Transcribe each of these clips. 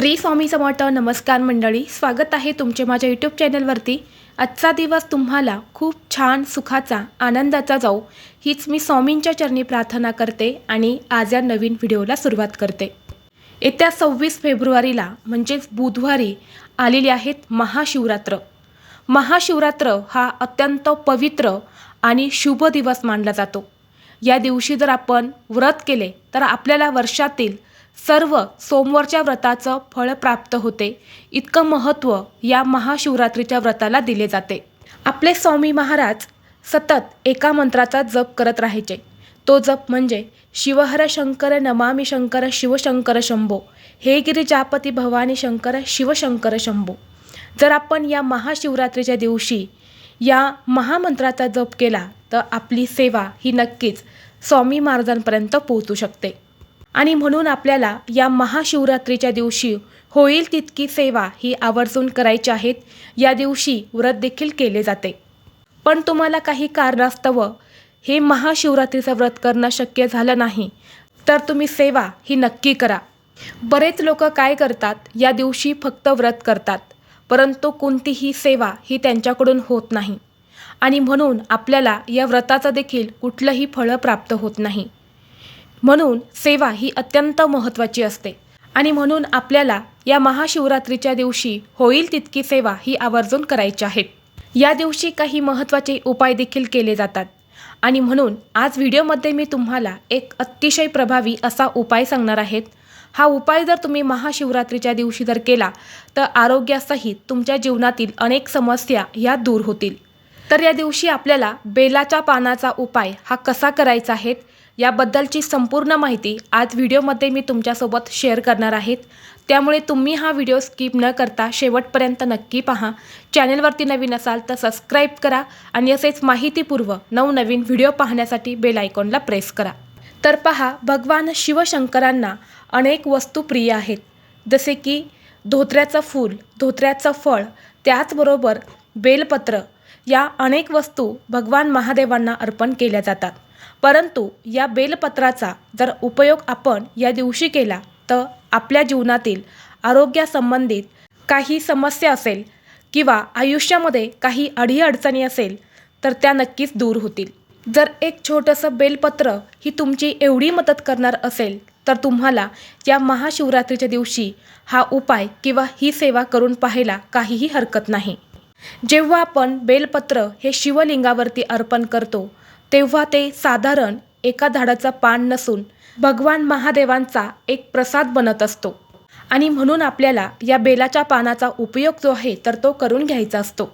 श्री स्वामी समर्थ नमस्कार मंडळी स्वागत आहे तुमचे माझ्या यूट्यूब चॅनलवरती आजचा दिवस तुम्हाला खूप छान सुखाचा आनंदाचा जाऊ हीच मी स्वामींच्या चरणी प्रार्थना करते आणि आज या नवीन व्हिडिओला सुरुवात करते. येत्या सव्वीस फेब्रुवारीला म्हणजेच बुधवारी आलेली आहेत महाशिवरात्र. महाशिवरात्र हा अत्यंत पवित्र आणि शुभ दिवस मानला जातो. या दिवशी जर आपण व्रत केले तर आपल्याला वर्षातील सर्व सोमवारच्या व्रताचं फळ प्राप्त होते. इतकं महत्त्व या महाशिवरात्रीच्या व्रताला दिले जाते. आपले स्वामी महाराज सतत एका मंत्राचा जप करत राहायचे. तो जप म्हणजे शिवहर शंकर नमामी शंकर शिवशंकर शंभो हे गिरिजापती भवानी शंकर शिवशंकर शंभो. जर आपण या महाशिवरात्रीच्या दिवशी या महामंत्राचा जप केला तर आपली सेवा ही नक्कीच स्वामी महाराजांपर्यंत पोहोचू शकते. आणि म्हणून आपल्याला या महाशिवरात्रीच्या दिवशी होईल तितकी सेवा ही आवर्जून करायची आहेत. या दिवशी व्रत देखील केले जाते. पण तुम्हाला काही कारणास्तव हे महाशिवरात्रीचं व्रत करणं शक्य झालं नाही तर तुम्ही सेवा ही नक्की करा. बरेच लोक काय करतात या दिवशी फक्त व्रत करतात परंतु कोणतीही सेवा ही त्यांच्याकडून होत नाही. आणि म्हणून आपल्याला या व्रताचं देखील कुठलंही फळं प्राप्त होत नाही. म्हणून सेवा ही अत्यंत महत्त्वाची असते. आणि म्हणून आपल्याला या महाशिवरात्रीच्या दिवशी होईल तितकी सेवा ही आवर्जून करायची आहेत या दिवशी काही महत्त्वाचे उपाय देखील केले जातात. आणि म्हणून आज व्हिडिओमध्ये मी तुम्हाला एक अतिशय प्रभावी असा उपाय सांगणार आहेत हा उपाय जर तुम्ही महाशिवरात्रीच्या दिवशी जर केला तर आरोग्यासहित तुमच्या जीवनातील अनेक समस्या ह्या दूर होतील. तर या दिवशी आपल्याला बेलाच्या पानाचा उपाय हा कसा करायचा आहे? याबद्दलची संपूर्ण माहिती आज व्हिडिओमध्ये मी तुमच्यासोबत शेअर करणार आहेत. त्यामुळे तुम्ही हा व्हिडिओ स्किप न करता शेवटपर्यंत नक्की पहा. चॅनलवरती नवीन असाल तर सबस्क्राईब करा आणि असेच माहितीपूर्व नवनवीन व्हिडिओ पाहण्यासाठी बेल आयकॉनला प्रेस करा. तर पहा भगवान शिवशंकरांना अनेक वस्तू प्रिय आहेत. जसे की धोत्र्याचं फूल धोत्र्याचं फळ त्याचबरोबर बेलपत्र या अनेक वस्तू भगवान महादेवांना अर्पण केल्या जातात. परंतु या बेलपत्राचा जर उपयोग आपण या दिवशी केला तर आपल्या जीवनातील आरोग्यासंबंधित काही समस्या असेल किंवा आयुष्यामध्ये काही अडीअडचणी असेल तर त्या नक्कीच दूर होतील. जर एक छोटंसं बेलपत्र ही तुमची एवढी मदत करणार असेल तर तुम्हाला या महाशिवरात्रीच्या दिवशी हा उपाय किंवा ही सेवा करून पाहायला काहीही हरकत नाही. जेव्हा आपण बेलपत्र हे शिवलिंगावरती अर्पण करतो तेव्हा ते साधारण एका झाडाचं पान नसून भगवान महादेवांचा एक प्रसाद बनत असतो. आणि म्हणून आपल्याला या बेलाच्या पानाचा उपयोग जो आहे तर तो करून घ्यायचा असतो.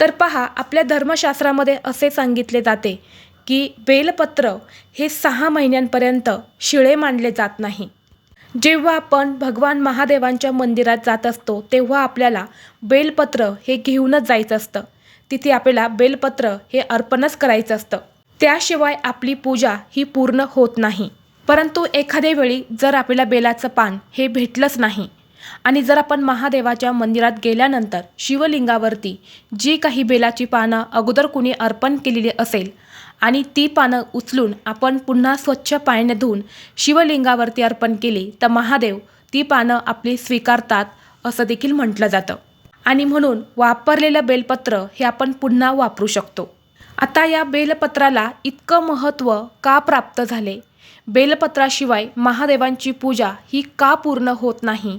तर पहा आपल्या धर्मशास्त्रामध्ये असे सांगितले जाते की बेलपत्र हे सहा महिन्यांपर्यंत शिळे मानले जात नाही. जेव्हा आपण भगवान महादेवांच्या मंदिरात जात असतो तेव्हा आपल्याला बेलपत्र हे घेऊनच जायचं असतं. तिथे आपल्याला बेलपत्र हे अर्पणच करायचं असतं. त्याशिवाय आपली पूजा ही पूर्ण होत नाही. परंतु एखाद्या वेळी जर आपल्याला बेलाचं पान हे भेटलंच नाही आणि जर आपण महादेवाच्या मंदिरात गेल्यानंतर शिवलिंगावरती जी काही बेलाची पानं अगोदर कुणी अर्पण केलेली असेल आणि ती पानं उचलून आपण पुन्हा स्वच्छ पाण्याने धुवून शिवलिंगावरती अर्पण केली तर महादेव ती पानं आपली स्वीकारतात असं देखील म्हटलं जातं. आणि म्हणून वापरलेलं बेलपत्र हे आपण पुन्हा वापरू शकतो. आता या बेलपत्राला इतकं महत्त्व का प्राप्त झाले? बेलपत्राशिवाय महादेवांची पूजा ही का पूर्ण होत नाही?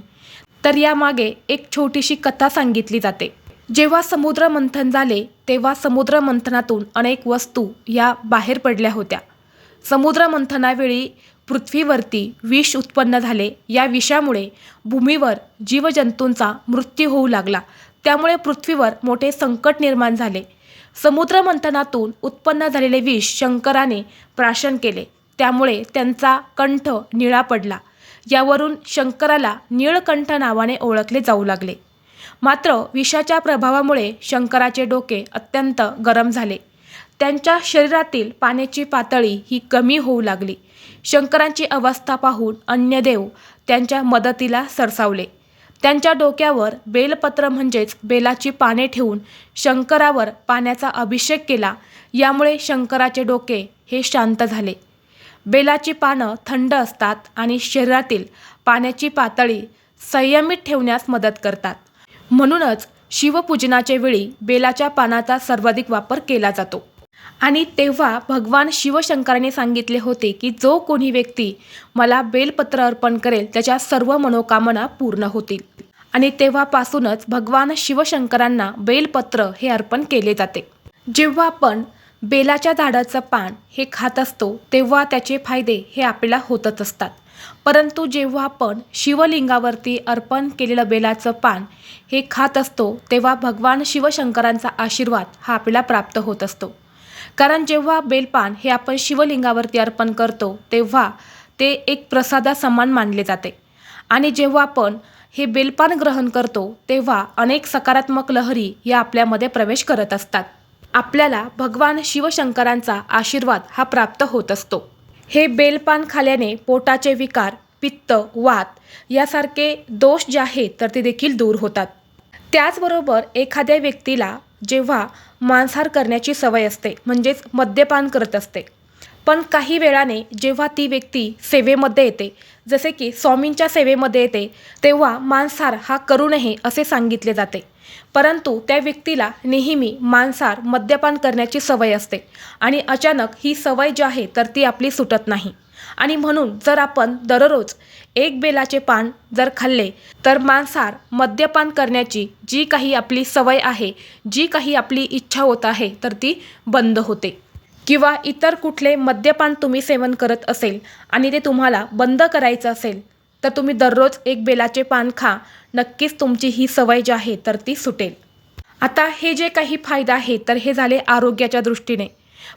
तर यामागे एक छोटीशी कथा सांगितली जाते. जेव्हा समुद्र मंथन झाले तेव्हा समुद्र मंथनातून अनेक वस्तू या बाहेर पडल्या होत्या. समुद्र मंथनावेळी पृथ्वीवरती विष उत्पन्न झाले. या विषामुळे भूमीवर जीवजंतूंचा मृत्यू होऊ लागला. त्यामुळे पृथ्वीवर मोठे संकट निर्माण झाले. समुद्र मंथनातून उत्पन्न झालेले विष शंकराने प्राशन केले. त्यामुळे त्यांचा कंठ निळा पडला. यावरून शंकराला निळकंठ नावाने ओळखले जाऊ लागले. मात्र विषाच्या प्रभावामुळे शंकराचे डोके अत्यंत गरम झाले. त्यांच्या शरीरातील पाण्याची पातळी ही कमी होऊ लागली. शंकरांची अवस्था पाहून अन्य देव त्यांच्या मदतीला सरसावले. त्यांच्या डोक्यावर बेलपत्र म्हणजेच बेलाची पाने ठेवून शंकरावर पाण्याचा अभिषेक केला. यामुळे शंकराचे डोके हे शांत झाले. बेलाची पानं थंड असतात आणि शरीरातील पाण्याची पातळी संयमित ठेवण्यास मदत करतात. म्हणूनच शिवपूजनाच्या वेळी बेलाच्या पानाचा सर्वाधिक वापर केला जातो. आणि तेव्हा भगवान शिवशंकराने सांगितले होते की जो कोणी व्यक्ती मला बेलपत्र अर्पण करेल त्याच्या सर्व मनोकामना पूर्ण होतील. आणि तेव्हापासूनच भगवान शिवशंकरांना बेलपत्र हे अर्पण केले जाते. जेव्हा आपण बेलाच्या झाडाचं पान हे खात असतो तेव्हा त्याचे फायदे हे आपल्याला होतच असतात. परंतु जेव्हा आपण शिवलिंगावरती अर्पण केलेलं बेलाचं पान हे खात असतो तेव्हा भगवान शिवशंकरांचा आशीर्वाद हा आपल्याला प्राप्त होत असतो. कारण जेव्हा बेलपान हे आपण शिवलिंगावरती अर्पण करतो तेव्हा ते एक प्रसादा समान मानले जाते. आणि जेव्हा आपण हे बेलपान ग्रहण करतो तेव्हा अनेक सकारात्मक लहरी या आपल्यामध्ये प्रवेश करत असतात. आपल्याला भगवान शिवशंकरांचा आशीर्वाद हा प्राप्त होत असतो. हे बेलपान खाल्याने पोटाचे विकार पित्त वात यासारखे दोष जे आहेत तर ते देखील दूर होतात. त्याचबरोबर एखाद्या व्यक्तीला जेव्हा मांसाहार करण्याची सवय असते म्हणजेच मद्यपान करत असते. पण काही वेळाने जेव्हा ती व्यक्ती सेवेमध्ये येते जसे की स्वामींच्या सेवेमध्ये येते तेव्हा मांसाहार हा करू नये असे सांगितले जाते. परंतु त्या व्यक्तीला नेहमी मांसाहार मद्यपान करण्याची सवय असते आणि अचानक ही सवय जी आहे तर ती आपली सुटत नाही. आणि म्हणून जर आपण दररोज एक बेलाचे पान जर खाल्ले तर मांसाहार मद्यपान करण्याची जी काही आपली सवय आहे जी काही आपली इच्छा होत आहे तर ती बंद होते. किंवा इतर कुठले मद्यपान तुम्ही सेवन करत असेल आणि ते तुम्हाला बंद करायचं असेल तर तुम्ही दररोज एक बेलाचे पान खा. नक्कीच तुमची ही सवय जी आहे तर ती सुटेल. आता हे जे काही फायदा आहे तर हे झाले आरोग्याच्या दृष्टीने.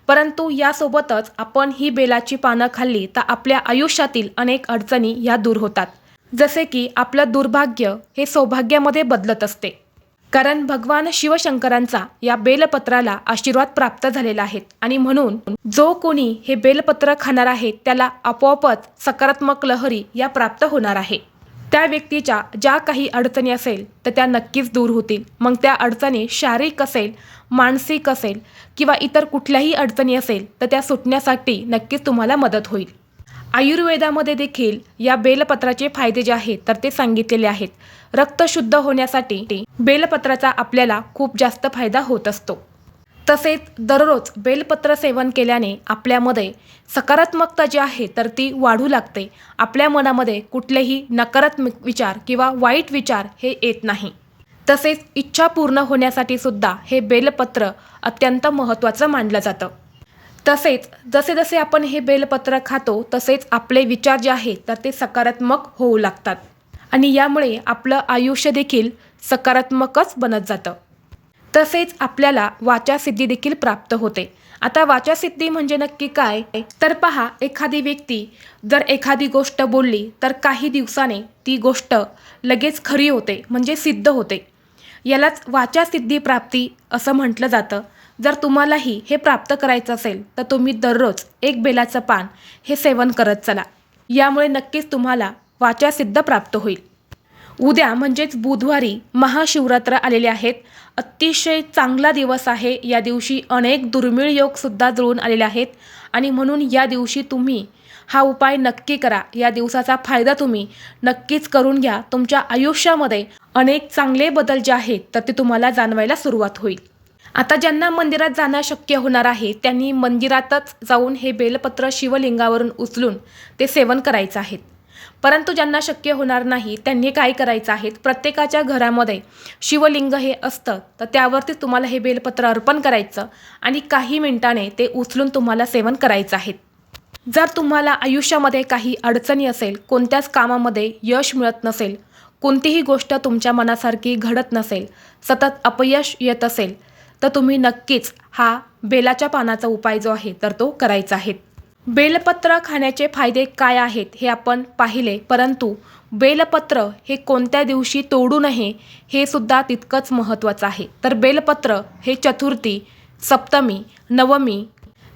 परंतु यासोबतच आपण ही बेलाची पानं खाल्ली तर आपल्या आयुष्यातील अनेक अडचणी या दूर होतात. जसे की आपलं दुर्भाग्य हे सौभाग्यामध्ये बदलत असते. कारण भगवान शिवशंकरांचा या बेलपत्राला आशीर्वाद प्राप्त झालेला आहे आणि म्हणून जो कोणी हे बेलपत्र खाणार आहे त्याला आपोआपच सकारात्मक लहरी या प्राप्त होणार आहे. त्या व्यक्तीच्या ज्या काही अडचणी असेल तर त्या नक्कीच दूर होतील. मग त्या अडचणी शारीरिक असेल मानसिक असेल किंवा इतर कुठल्याही अडचणी असेल तर त्या सुटण्यासाठी नक्कीच तुम्हाला मदत होईल. आयुर्वेदामध्ये देखील या बेलपत्राचे फायदे जे आहेत तर ते सांगितलेले आहेत. रक्त शुद्ध होण्यासाठी बेलपत्राचा आपल्याला खूप जास्त फायदा होत असतो. तसेच दररोज बेलपत्र सेवन केल्याने आपल्यामध्ये सकारात्मकता जी आहे तर ती वाढू लागते. आपल्या मनामध्ये कुठलेही नकारात्मक विचार किंवा वाईट विचार हे येत नाही. तसेच इच्छा पूर्ण होण्यासाठी सुद्धा हे बेलपत्र अत्यंत महत्त्वाचं मानलं जातं. तसेच जसे जसे आपण हे बेलपत्र खातो तसेच आपले विचार जे आहेत तर ते सकारात्मक होऊ लागतात. आणि यामुळे आपलं आयुष्य देखील सकारात्मकच बनत जातं. तसेच आपल्याला वाचासिद्धी देखील प्राप्त होते. आता वाचासिद्धी म्हणजे नक्की काय? तर पहा एखादी व्यक्ती जर एखादी गोष्ट बोलली तर काही दिवसाने ती गोष्ट लगेच खरी होते म्हणजे सिद्ध होते. यालाच वाचासिद्धी प्राप्ती असं म्हटलं जातं. जर तुम्हालाही हे प्राप्त करायचं असेल तर तुम्ही दररोज एक बेलाचं पान हे सेवन करत चला. यामुळे नक्कीच तुम्हाला वाचासिद्ध प्राप्त होईल. उद्या म्हणजेच बुधवारी महाशिवरात्र आलेले आहेत. अतिशय चांगला दिवस आहे. या दिवशी अनेक दुर्मिळ योगसुद्धा जुळून आलेले आहेत. आणि म्हणून या दिवशी तुम्ही हा उपाय नक्की करा. या दिवसाचा फायदा तुम्ही नक्कीच करून घ्या. तुमच्या आयुष्यामध्ये अनेक चांगले बदल जे आहेत तर ते तुम्हाला जाणवायला सुरुवात होईल. आता ज्यांना मंदिरात जाणं शक्य होणार आहे त्यांनी मंदिरातच जाऊन हे बेलपत्र शिवलिंगावरून उचलून ते सेवन करायचं आहे. परंतु ज्यांना शक्य होणार नाही त्यांनी काय करायचं आहे? प्रत्येकाच्या घरामध्ये शिवलिंग हे असतं तर त्यावरती तुम्हाला हे बेलपत्र अर्पण करायचं आणि काही मिनिटाने ते उचलून तुम्हाला सेवन करायचं आहे. जर तुम्हाला आयुष्यामध्ये काही अडचणी असेल कोणत्याच कामामध्ये यश मिळत नसेल कोणतीही गोष्ट तुमच्या मनासारखी घडत नसेल सतत अपयश येत असेल तर तुम्ही नक्कीच हा बेलाच्या पानाचा उपाय जो आहे तर तो करायचा आहे. बेलपत्र खाण्याचे फायदे काय आहेत हे आपण पाहिले परंतु बेलपत्र हे कोणत्या दिवशी तोडू नये हे सुद्धा तितकंच महत्त्वाचं आहे. तर बेलपत्र हे चतुर्थी सप्तमी नवमी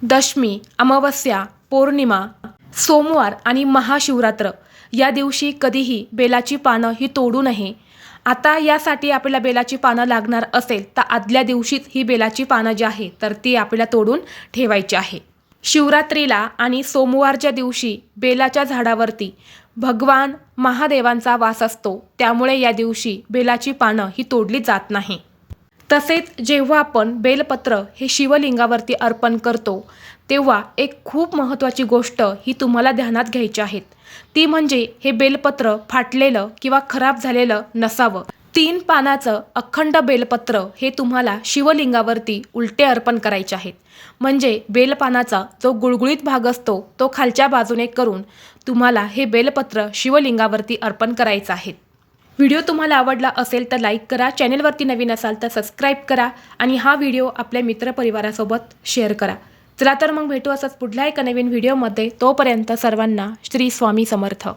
दशमी अमावस्या पौर्णिमा सोमवार आणि महाशिवरात्र या दिवशी कधीही बेलाची पानं ही तोडू नये. आता यासाठी आपल्याला बेलाची पानं लागणार असेल तर आदल्या दिवशीच ही बेलाची पानं जी आहे तर ती आपल्याला तोडून ठेवायची आहे. शिवरात्रीला आणि सोमवारच्या दिवशी बेलाच्या झाडावरती भगवान महादेवांचा वास असतो. त्यामुळे या दिवशी बेलाची पानं ही तोडली जात नाही. तसेच जेव्हा आपण बेलपत्र हे शिवलिंगावरती अर्पण करतो तेव्हा एक खूप महत्त्वाची गोष्ट ही तुम्हाला ध्यानात घ्यायची आहेत ती म्हणजे हे बेलपत्र फाटलेलं किंवा खराब झालेलं नसावं. तीन पानाचं अखंड बेलपत्र हे तुम्हाला शिवलिंगावरती उलटे अर्पण करायचे आहेत. म्हणजे बेलपानाचा जो गुळगुळीत भाग असतो तो खालच्या बाजूने करून तुम्हाला हे बेलपत्र शिवलिंगावरती अर्पण करायचं आहे. व्हिडिओ तुम्हाला आवडला असेल तर लाईक करा चॅनेलवरती नवीन असाल तर सबस्क्राईब करा आणि हा व्हिडिओ आपल्या मित्रपरिवारासोबत शेअर करा. चला तर मग भेटू असंच पुढल्या एका नवीन व्हिडिओमध्ये. तोपर्यंत सर्वांना श्री स्वामी समर्थ.